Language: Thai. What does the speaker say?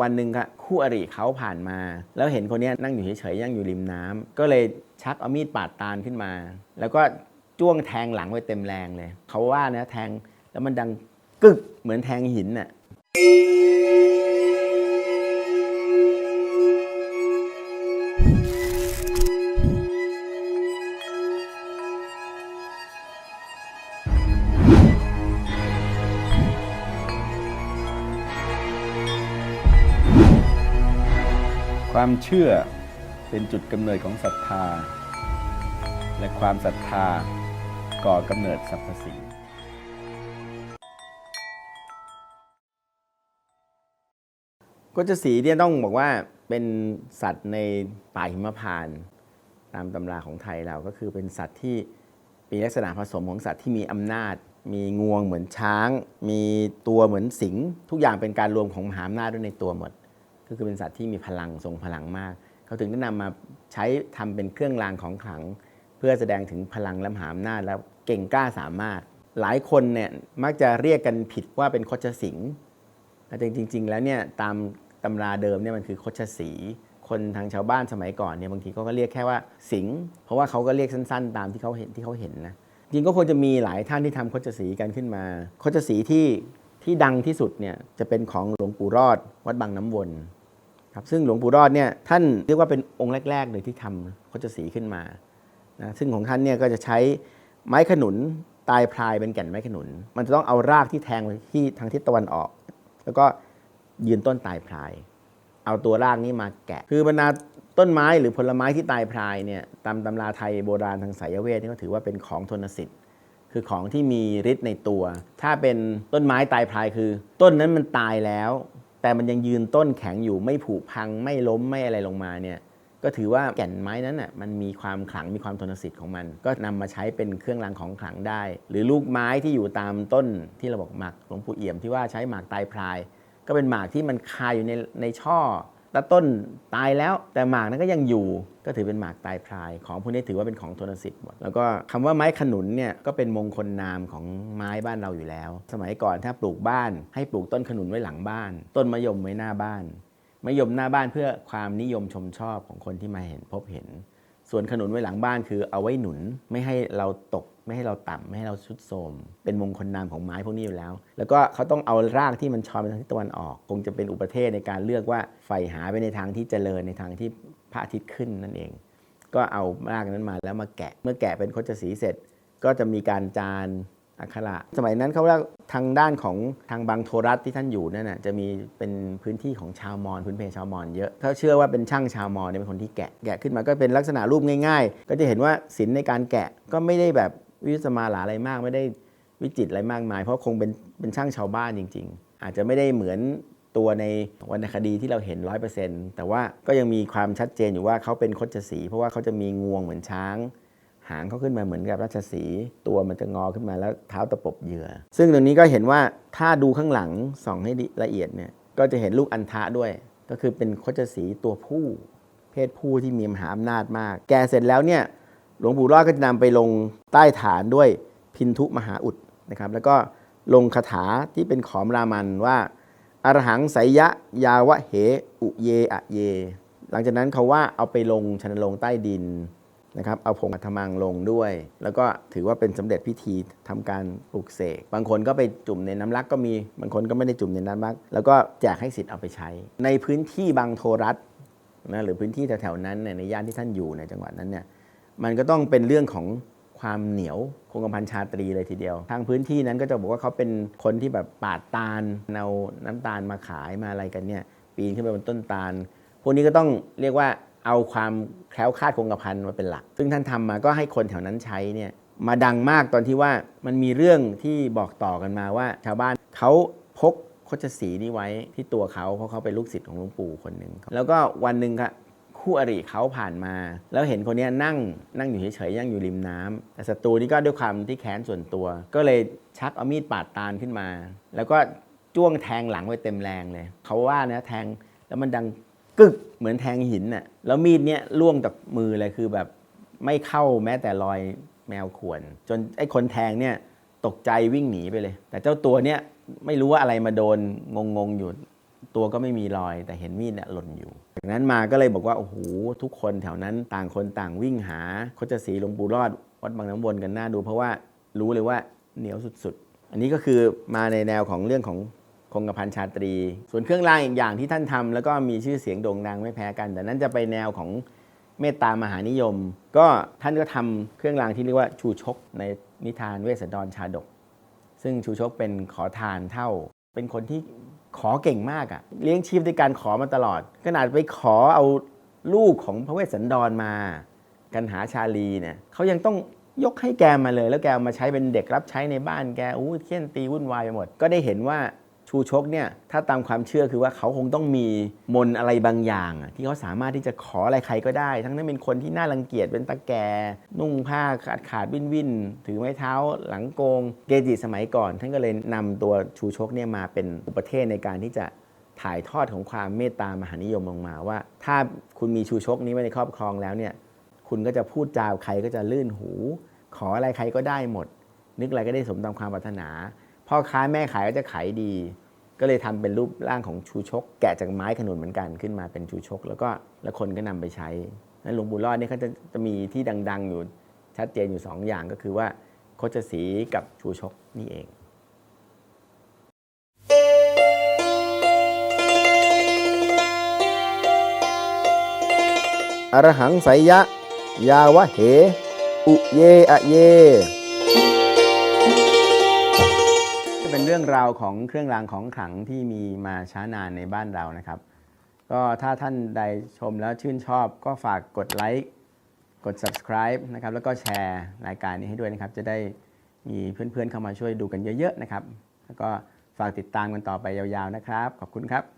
วันหนึ่งคู่อริเขาผ่านมา แล้วเห็นคนนี้นั่งอยู่เฉยๆนั่งอยู่ริมน้ำก็เลยชักเอามีดปาดตาลขึ้นมา แล้วก็จ้วงแทงหลังไว้เต็มแรงเลย เขาว่านะแทงแล้วมันดังกึกเหมือนแทงหินน่ะ ความเชื่อเป็นจุดกำเนิดของศรัทธา และความศรัทธาก่อกำเนิดสรรพสิ่งก็จะสีเนี่ยต้องบอกว่าเป็นสัตว์ในป่าหิมพานต์ตามตำราของไทยเราก็คือเป็นสัตว์ที่มีลักษณะผสมของสัตว์ที่มีอำนาจ มีงวงเหมือนช้าง มีตัวเหมือนสิงห์ทุกอย่างเป็นการรวมของมหาอำนาจด้วยในตัวหมด ก็คือเป็นสัตว์ที่มีพลังทรงพลังมาก เขาถึงได้นำมาใช้ทำเป็นเครื่องรางของขลัง เพื่อแสดงถึงพลังและมหาอำนาจแล้วเก่งกล้าสามารถ หลายคนเนี่ยมักจะเรียกกันผิดว่าเป็นคชสิงห์แต่จริง ๆ แล้วเนี่ยตามตำราเดิมเนี่ยมันคือคชสีคนทางชาวบ้านสมัยก่อนเนี่ยบางทีเขาก็เรียกแค่ว่าสิงเพราะว่าเขาก็เรียกสั้น ๆ ตามที่เขาเห็นที่เขาเห็นนะจริงก็ควรจะมีหลายท่านที่ทำคชสีกันขึ้นมาคชสีที่ที่ดังที่สุดเนี่ยจะเป็นของหลวงปู่รอด วัดบางน้ำวน ครับซึ่งหลวงปู่รอดเนี่ยท่านเรียกว่าเป็นองค์แรก ๆ เลยที่ทำคดชสีขึ้นมานะซึ่งของท่านเนี่ยก็จะใช้ไม้ขนุนตายพรายเป็นแก่นไม้ขนุน มันจะต้องเอารากที่แทงไปที่ทางทิศตะวันออก แล้วก็ยืนต้นตายพราย เอาตัวรากนี้มาแกะ คือบรรดาต้นไม้หรือผลไม้ที่ตายพรายเนี่ยตามตำราไทยโบราณทางไสยเวทนี่ก็ถือว่าเป็นของทนสิทธิ์ คือของที่มีฤทธิ์ในตัว ถ้าเป็นต้นไม้ตายพรายคือ ต้นนั้นมันตายแล้ว แต่มันยังยืนต้นแข็งอยู่ไม่ผุพังไม่ล้มไม่อะไรลงมาเนี่ยก็ถือว่าแก่นไม้นั้นน่ะมันมีความขลังมีความทนสิทธิ์ของมัน ก็นำมาใช้เป็นเครื่องรางของขลังได้ หรือลูกไม้ที่อยู่ตามต้นที่เราบอกหมากหลวงปู่เอี่ยมที่ว่าใช้หมากตายพราย ก็เป็นหมากที่มันคาอยู่ในในช่อ ตะต้นตายแล้วแต่หมากนั้นก็ยังอยู่ก็ถือเป็นหมากตายพราย ของพวกนี้ถือว่าเป็นของทนสิทธิ์หมดแล้วก็คำว่าไม้ขนุนเนี่ยก็เป็นมงคลนามของไม้บ้านเราอยู่แล้ว สมัยก่อนถ้าปลูกบ้านให้ปลูกต้นขนุนไว้หลังบ้าน ต้นมะยมไว้หน้าบ้านมะยมหน้าบ้านเพื่อความนิยมชมชอบของคนที่มาเห็นพบเห็น ส่วนขนุนไว้หลังบ้านคือเอาไว้หนุนไม่ให้เราตกไม่ให้เราต่ำไม่ให้เราชุดโทมเป็นมงคลนามของไม้พวกนี้อยู่แล้ว แล้วก็เขาต้องเอารากที่มันชอนไปทางทิศตะวันออก คงจะเป็นอุปเทศในการเลือกว่าใฝ่หาไปในทางที่เจริญในทางที่พระอาทิตย์ขึ้นนั่นเอง ก็เอารากนั้นมาแล้วมาแกะ เมื่อแกะเป็นโคจสีเสร็จ ก็จะมีการจาน อักขระสมัยนั้นเขาเรียกทางด้านของทางบางโทรัสที่ท่านอยู่นั่นน่ะจะมีเป็นพื้นที่ของชาวมอญพื้นเพชาวมอญเยอะเขาเชื่อว่าเป็นช่างชาวมอญเนี่ยเป็นคนที่แกะแกะขึ้นมาก็เป็นลักษณะรูปง่าย ๆ ก็จะเห็นว่าศิลในการแกะก็ไม่ได้แบบวิสมาหลาอะไรมากไม่ได้วิจิตรอะไรมากมาย เพราะคงเป็นเป็นช่างชาวบ้านจริง ๆ อาจจะไม่ได้เหมือนตัวในวรรณคดีที่เราเห็นร้อยเปอร์เซ็นต์แต่ว่าก็ยังมีความชัดเจนอยู่ว่าเขาเป็นคดชสีเพราะว่าเขาจะมีงวงเหมือนช้าง หางเขาขึ้นมาเหมือนกับราชสีตัวมันจะงอขึ้นมาแล้วเท้าตะปบเหยื่อ ซึ่งตรงนี้ก็เห็นว่าถ้าดูข้างหลังส่องให้ละเอียดเนี่ยก็จะเห็นลูกอันทะด้วย ก็คือเป็นโคจสีตัวผู้ เพศผู้ที่มีมหาอำนาจมาก แกเสร็จแล้วเนี่ยหลวงปู่รอดก็จะนำไปลงใต้ฐานด้วยพินทุมหาอุดนะครับแล้วก็ลงคาถาที่เป็นขอมรามันว่าอรหังไสยะยาวะเหอุเยอะเย หลังจากนั้นเขาว่าเอาไปลงชนลงใต้ดิน นะครับเอาผงอัฐมังลงด้วย แล้วก็ถือว่าเป็นสำเร็จพิธีทำการปลูกเสกบางคนก็ไปจุ่มในน้ำรักก็มีบางคนก็ไม่ได้จุ่มในน้ำรัก แล้วก็แจกให้สิทธิ์เอาไปใช้ ในพื้นที่บางโทรัสนะหรือพื้นที่แถวๆนั้นในย่านที่ท่านอยู่ในจังหวัดนั้นเนี่ยมันก็ต้องเป็นเรื่องของความเหนียวคงกระพันชาตรีเลยทีเดียว ทางพื้นที่นั้นก็จะบอกว่าเขาเป็นคนที่แบบปาดตาลเอาน้ำตาลมาขายมาอะไรกันเนี่ยปีนขึ้นไปบนต้นตาล พวกนี้ก็ต้องเรียกว่า เอาความแคล้วคลาดคงกระพันมาเป็นหลัก ซึ่งท่านทำมาก็ให้คนแถวนั้นใช้เนี่ยมาดังมากตอนที่ว่ามันมีเรื่องที่บอกต่อกันมาว่า ชาวบ้านเขาพกโคชสีนี้ไว้ที่ตัวเขาเพราะเขาเป็นลูกศิษย์ของหลวงปู่คนหนึ่งแล้วก็วันหนึ่งครับคู่อริเขาผ่านมา แล้วเห็นคนนี้นั่งนั่งอยู่เฉยๆนั่งอยู่ริมน้ำแต่ศัตรูนี่ก็ด้วยความที่แค้นส่วนตัว ก็เลยชักเอามีดปาดตาลขึ้นมา แล้วก็จ้วงแทงหลังไว้เต็มแรงเลย เขาว่านะแทงแล้วมันดัง กึกเหมือนแทงหินน่ะแล้วมีดเนี้ยล่วงจากมือเลยคือแบบไม่เข้าแม้แต่รอยแมวข่วน จนไอ้คนแทงเนี่ยตกใจวิ่งหนีไปเลย แต่เจ้าตัวเนี้ยไม่รู้ว่าอะไรมาโดนงงๆอยู่ตัวก็ไม่มีรอย แต่เห็นมีดเนี่ยหล่นอยู่จากนั้นมาก็เลยบอกว่าโอ้โหทุกคนแถวนั้นต่างคนต่างวิ่งหาโคจศรีหลวงปู่รอดวัดบางน้ำวนกันหน้าดู เพราะว่ารู้เลยว่าเหนียวสุดๆ อันนี้ก็คือมาในแนวของเรื่องของ คงกระพันชาตรี ส่วนเครื่องรางอีกอย่างที่ท่านทำแล้วก็มีชื่อเสียงโด่งดังไม่แพ้กัน แต่นั้นจะไปแนวของเมตตามหานิยม ก็ท่านก็ทำเครื่องรางที่เรียกว่าชูชกในนิทานเวสสันดรชาดก ซึ่งชูชกเป็นขอทานเท่า เป็นคนที่ขอเก่งมากอะเลี้ยงชีพด้วยการขอมาตลอด ขนาดไปขอเอาลูกของพระเวสสันดรมา กันหาชาลีเนี่ยเขายังต้องยกให้แกมาเลย แล้วแกมาใช้เป็นเด็กรับใช้ในบ้านแกอู้เที่ยนตีวุ่นวายไปหมด ก็ได้เห็นว่า ชูชกเนี่ยถ้าตามความเชื่อคือว่าเขาคงต้องมีมนอะไรบางอย่าง ที่เขาสามารถที่จะขออะไรใครก็ได้ ทั้งนั้นเป็นคนที่น่ารังเกียจเป็นตาแกนุ่งผ้าขาดขาดวินวินถือไม้เท้าหลังโกง เกจิสมัยก่อน ท่านก็เลยนำตัวชูชกเนี่ยมาเป็นอุปเทศในการที่จะถ่ายทอดของความเมตตามหานิยมลงมาว่า ถ้าคุณมีชูชกนี้ไว้ในครอบครองแล้วเนี่ยคุณก็จะพูดจาใครก็จะลื่นหู ขออะไรใครก็ได้หมด นึกอะไรก็ได้สมตามความปรารถนา พ่อค้าแม่ขายก็จะขายดี ก็เลยทำเป็นรูปร่างของชูชก แกะจากไม้ขนุนเหมือนกันขึ้นมาเป็นชูชก แล้วก็แล้วคนก็นำไปใช้นั้นหลวงปู่รอดนี่เขาจะจะมีที่ดัง ๆ อยู่ชัดเจนอยู่สองอย่างก็คือว่าโคชสีกับชูชกนี่เองอรหังไสยะ ยาวะเห อุเยอะเย เป็นเรื่องราวของเครื่องรางของขลังที่มีมาช้านานในบ้านเรานะครับ ก็ถ้าท่านใดชมแล้วชื่นชอบ ก็ฝากกดไลค์กด subscribe นะครับแล้วก็แชร์รายการนี้ให้ด้วยนะครับ จะได้มีเพื่อนๆเข้ามาช่วยดูกันเยอะ ๆ นะครับ แล้วก็ฝากติดตามกันต่อไปยาวๆนะครับ ขอบคุณครับ